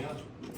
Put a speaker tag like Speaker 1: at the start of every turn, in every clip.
Speaker 1: 초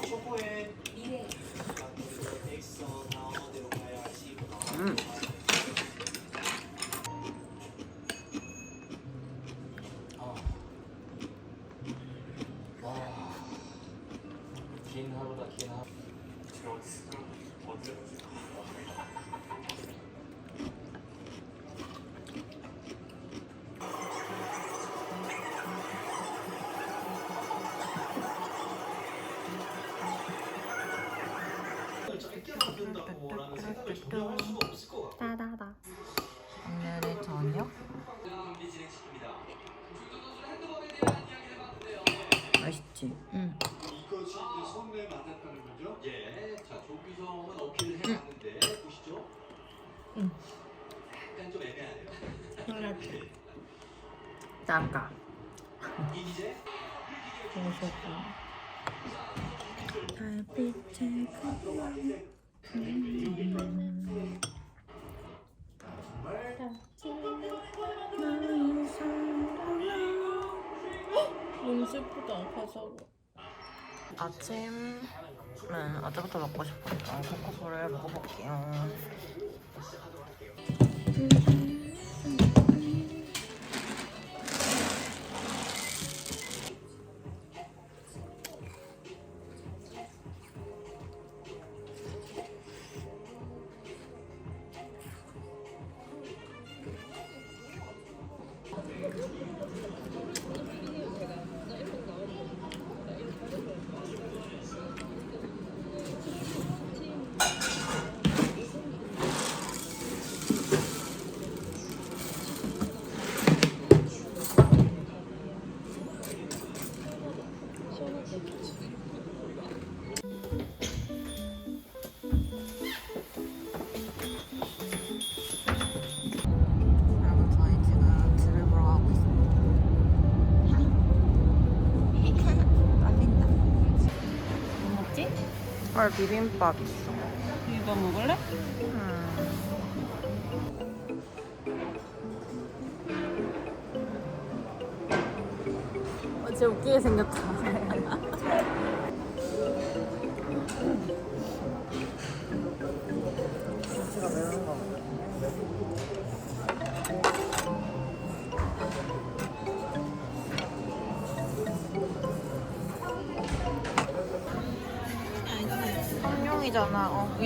Speaker 2: 짠가.
Speaker 1: 이제
Speaker 2: 무섭다. 달빛의
Speaker 3: 너무 슬프다 가사가
Speaker 2: 아침은 어제부터 먹고 싶었던 코코볼을 먹어볼게요. 헐 비빔밥 있어.
Speaker 3: 이거 먹을래?
Speaker 2: 음.
Speaker 3: 어제 웃기게 생겼다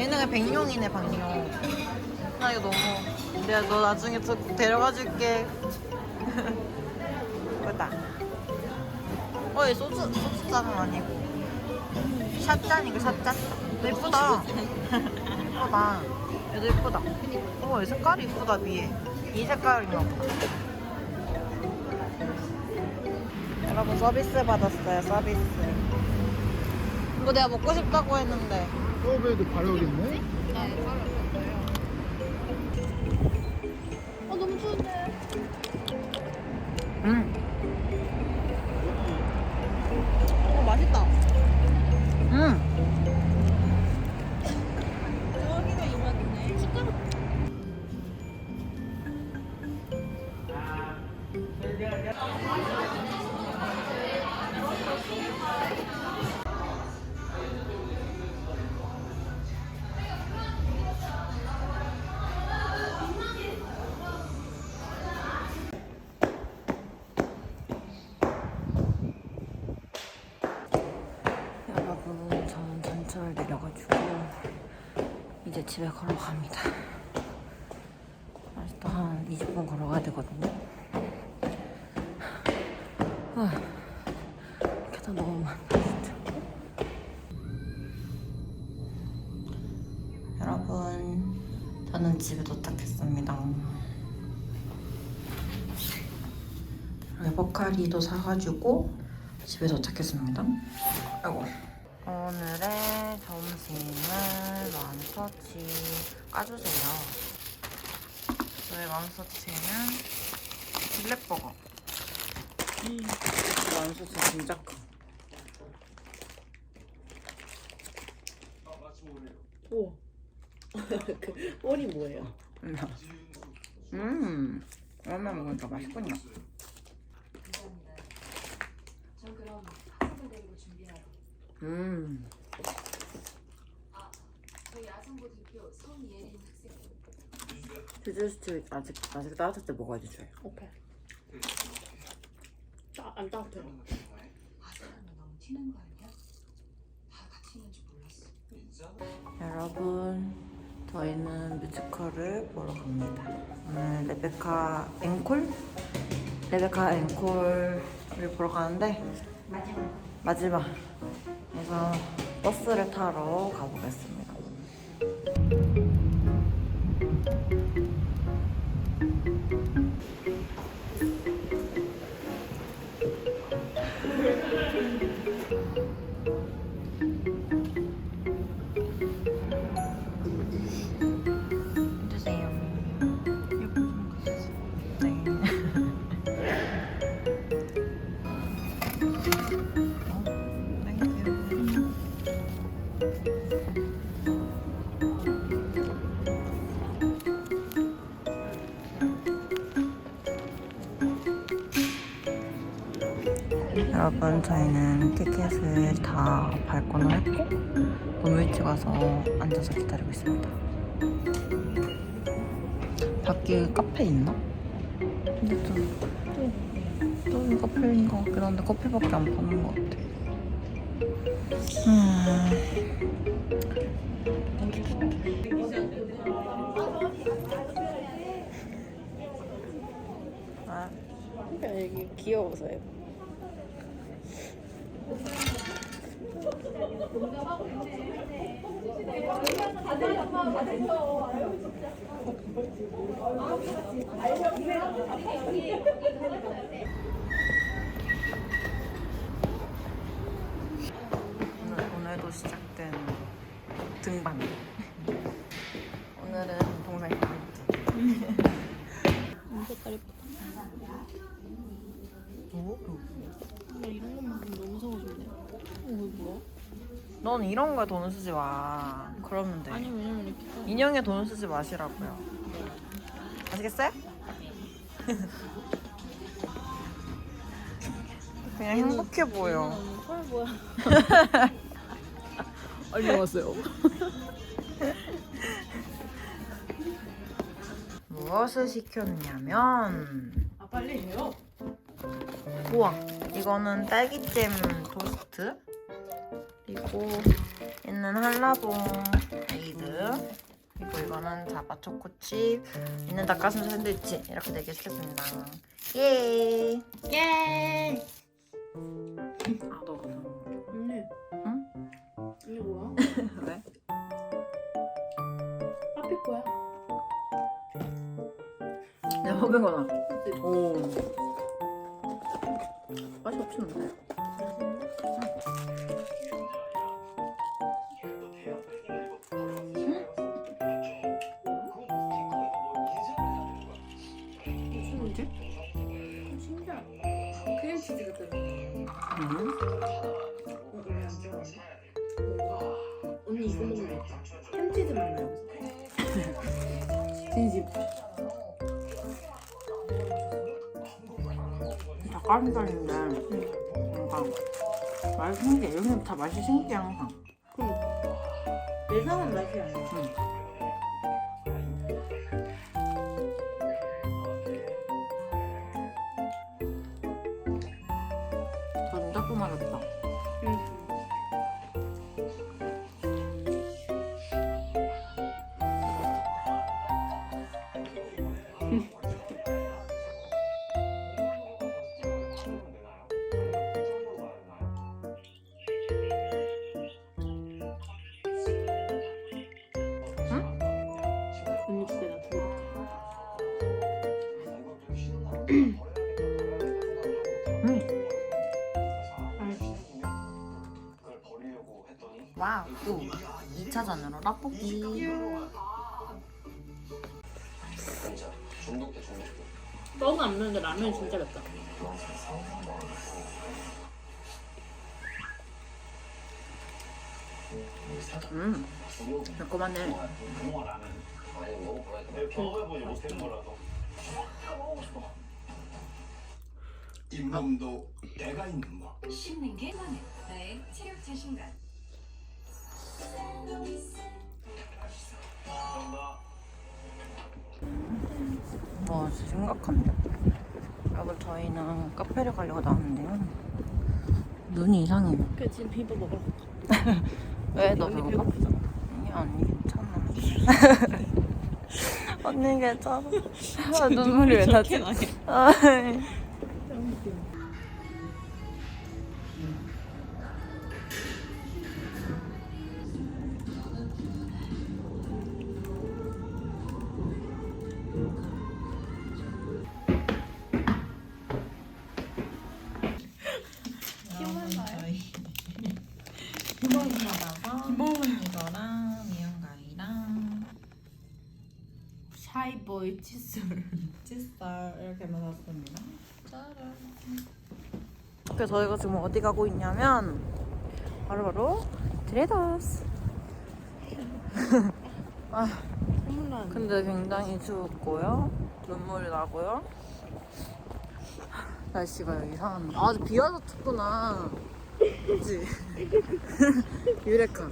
Speaker 2: 그냥 백룡이네 방룡. 나 이거 너무. 내가 너 나중에 저 데려가 줄게. 예쁘다. 어, 얘 소주 소주 잔은 아니고. 샷잔이고 샷잔. 예쁘다. 예쁘다. 얘도 예쁘다. 어, 얘 색깔이 예쁘다 위에. 이 색깔인가 보다. 여러분 서비스 받았어요. 서비스. 이거 내가 먹고 싶다고 했는데.
Speaker 4: 서브에도 바로 오겠네?
Speaker 3: 어
Speaker 2: 20분 걸어가야 되거든요. 아, 계단 너무 많다, 진짜. 여러분, 저는 집에 도착했습니다. 레버카리도 사가지고 집에 도착했습니다. 아이고. 오늘의 점심은 맘스터치 까주세요. 저의 맘스터치는 빌렛버거. 맘스터치 진짜 커.
Speaker 3: 오 그, 머리 뭐예요?
Speaker 2: 음, 오랜만에 먹으니까 맛있군요.
Speaker 5: 전 그럼 학생들 데리고 준비하러.
Speaker 2: 음.
Speaker 5: 저희 아성고 대표 손예린
Speaker 2: 퓨즈스틱 아직 아직 따뜻할 때 먹어야지 줘요.
Speaker 3: 오케이. 따, 안
Speaker 5: 몰랐어.
Speaker 2: 여러분, 저희는 뮤지컬을 보러 갑니다. 오늘 레베카 앵콜? 레베카 앵콜을 보러 가는데 마지막. 마지막. 그래서 버스를 타러 가보겠습니다. 티켓을 다 발권을 했고 너무 일찍 와서 앉아서 기다리고 있습니다. 밖에 카페 있나? 근데 좀, 또, 또 카페인 것 같긴 한데 커피밖에 안 파는 것 같아. 음. 아,
Speaker 3: 이게 귀여워서요.
Speaker 2: 오늘, 오늘도 시작된 등반. 오늘은 동생
Speaker 3: 색깔이
Speaker 2: 오?
Speaker 3: 근데 이런 것만 보면 너무 사고싶네. 어, 이거 뭐야?
Speaker 2: 넌 이런 거에 돈 쓰지 마. 그러면 돼.
Speaker 3: 아니 왜냐면 이렇게 딱
Speaker 2: 인형에 돈 쓰지 마시라고요. 아시겠어요? 그냥 행복해 보여.
Speaker 3: 너무 펄 뭐야? 안녕하세요.
Speaker 2: 무엇을 시켰냐면
Speaker 3: 아 빨리 해요.
Speaker 2: 우와 이거는 딸기잼 토스트 그리고 얘는 한라봉 에이드 그리고 이거는 자바 초코칩 얘는 닭가슴살 샌드위치 이렇게 네개 시켰습니다 예
Speaker 3: 예.
Speaker 2: 아, 너가
Speaker 3: 언니.
Speaker 2: 응?
Speaker 3: 이게 뭐야?
Speaker 2: 왜?
Speaker 3: 앞에 거야.
Speaker 2: 내가 먹은 거나? 오 맛이 없었는데
Speaker 3: 언니 이거 되겠다. 햄치즈 맛나요. 진심.
Speaker 2: 닭가슴살인데 뭔가 맛이 신기해 여기는 다 맛이 신기해 항상
Speaker 3: 예상한 맛이 아니야.
Speaker 2: 저 음. 와우 또 2차전으로 라볶이
Speaker 3: 떡은 안 매운데 라면이 진짜 맵다.
Speaker 2: 음 매콤하네
Speaker 6: 잇몸도 때가 있는 법.
Speaker 5: 씹는 게 나는 나의 체력 자신감.
Speaker 2: 와 진짜 심각한데 여러분 저희는 카페를 가려고 나왔는데요 눈이 이상해요
Speaker 3: 그 지금 비벼 먹으러
Speaker 2: 왜? 너
Speaker 3: 언니
Speaker 2: 배고파? 아니 언니 괜찮아 언니 괜찮아 아, 눈물이 왜 나지?
Speaker 3: 샤이보이 칫솔.
Speaker 2: 칫솔 이렇게만 샀습니다. 그래서 저희가 지금 어디 가고 있냐면 바로바로 트레더스. 아. 근데 굉장히 추웠고요. 눈물이 나고요. 날씨가 이상한데. 아, 아직 비 와서 춥구나. 그치? 유레카.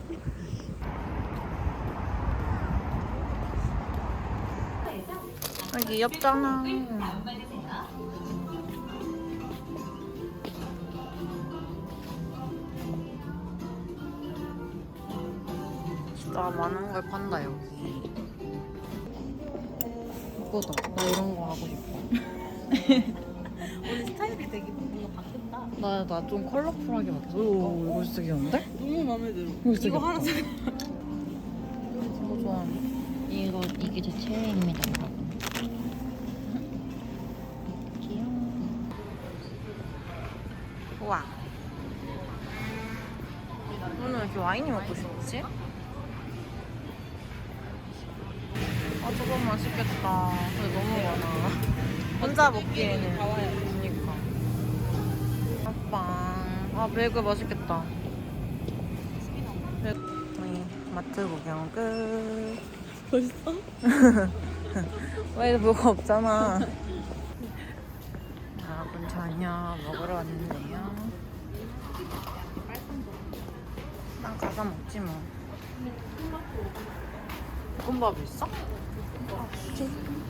Speaker 2: 아, 귀엽잖아. 진짜 많은 걸 판다, 여기. 예쁘다. 나 이런 거 하고 싶어.
Speaker 3: 오늘 스타일이 되게 뭔가 바뀌었다.
Speaker 2: 나, 나 좀 컬러풀하게 맞춰. 오, 이거 진짜 귀여운데?
Speaker 3: 너무 마음에 들어.
Speaker 2: 이거 진짜
Speaker 3: 이거
Speaker 2: 귀엽다.
Speaker 3: 하나 사.
Speaker 2: 이거 좋아하네. 이거, 이게 제 최애입니다, 여러분. 귀여워. 우와. 오늘 왜 이렇게 와인이 먹고 싶지? 아, 저거 맛있겠다. 근데 너무 많아. 혼자 먹기에는. 그니까. 아빠. 아, 베이글 맛있겠다. 베- 우리 마트 구경 끝.
Speaker 3: 벌써?
Speaker 2: 왜 뭐가 없잖아. 여러분 저녁 먹으러 왔는데요. 난 가서 먹지 뭐. 볶음밥 있어?
Speaker 3: 희망을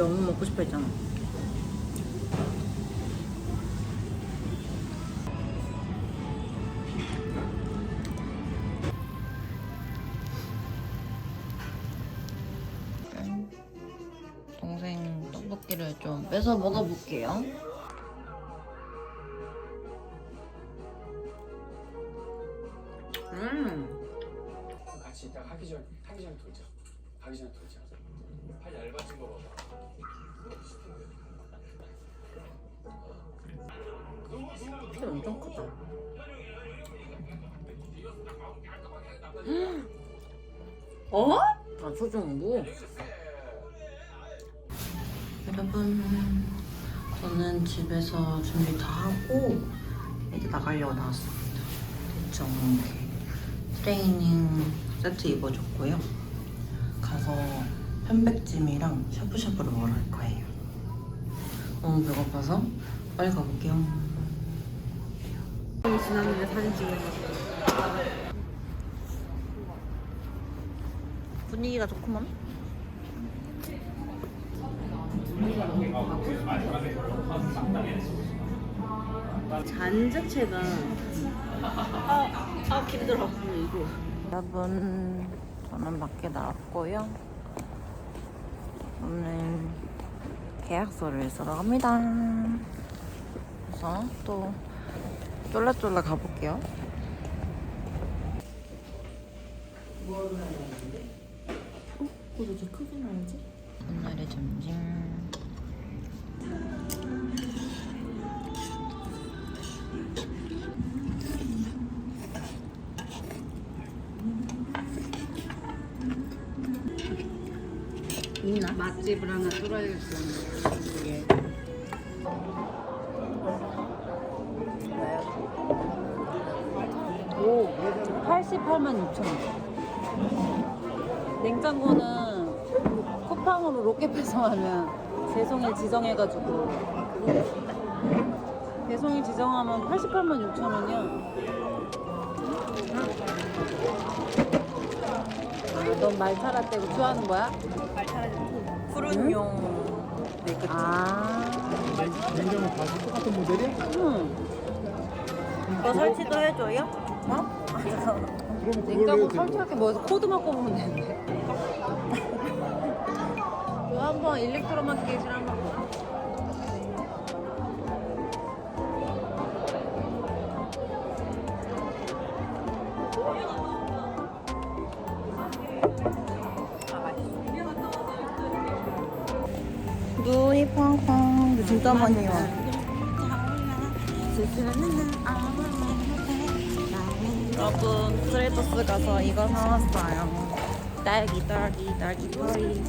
Speaker 2: 어묵 먹고 싶어 했잖아. 동생 떡볶이를 좀 뺏어 먹어볼게요. 음,
Speaker 6: 같이 딱 하기 전 하기 전에 돌자. 하기 전에 돌자. 팔 얇아진 거 봐봐.
Speaker 2: 키 엄청 크다. 어? 아, 소중무. 여러분, 저는 집에서 준비 다 하고 이제 나가려고 나왔습니다. 대충 이렇게 트레이닝 세트 입어줬고요. 가서 편백찜이랑 샤브샤브를 먹으러 갈 거예요. 너무 배고파서 빨리 가볼게요.
Speaker 3: 지났는데 사진 찍는 거.
Speaker 2: 분위기가 좋구만.
Speaker 3: 잔 자체가 아, 아 힘들어. 이거.
Speaker 2: 여러분, 저는 밖에 나왔고요. 오늘 계약서를 쓰러 갑니다. 그래서 또 쫄라쫄라 가볼게요.
Speaker 3: 그거 제 크게 나야지.
Speaker 2: 오늘의 점심.
Speaker 5: 맛집을 하나 뚫어야겠어. 그게.
Speaker 7: 오, 88만 6천 원. 냉장고는 쿠팡으로 로켓 배송하면 배송일 지정해가지고 배송일 지정하면 88만 6천 원이야. 아, 넌 말차라 떼고 좋아하는 거야?
Speaker 2: 푸른용. 네, 그치.
Speaker 7: 아,
Speaker 4: 냉장고 다 똑같은 모델이야?
Speaker 7: 응.
Speaker 2: 이거 설치도 해줘요? 어?
Speaker 4: 그럼 그걸로
Speaker 7: 냉장고
Speaker 4: 해도 되고.
Speaker 7: 설치할 게 뭐여서 코드만 꼽으면 되는데. 이거 한번 일렉트로마켓을 한번 봐.
Speaker 2: 팡팡. 근데 진짜 많이 와. 여러분, 트레이더스 가서 이거 사왔어요. 딸기, 딸기, 딸기, 딸기.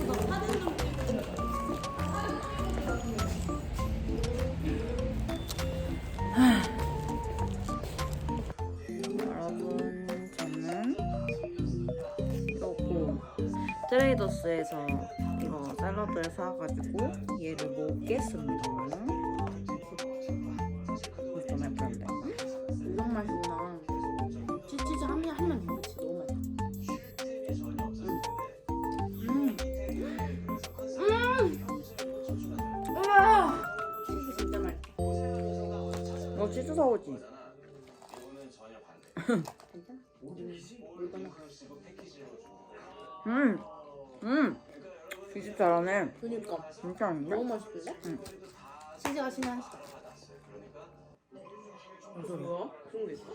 Speaker 2: 여러분, 저는 이러고 트레이더스에서 이거 샐러드를 사가지고 얘를 먹겠습니다. 음, 음, 이집 잘하네.
Speaker 3: 그니까
Speaker 2: 진짜 아닌데?
Speaker 3: 너무 맛있을래?
Speaker 2: 응.
Speaker 3: 치즈가 신의 한시다. 뭐야? 그런 게 있어?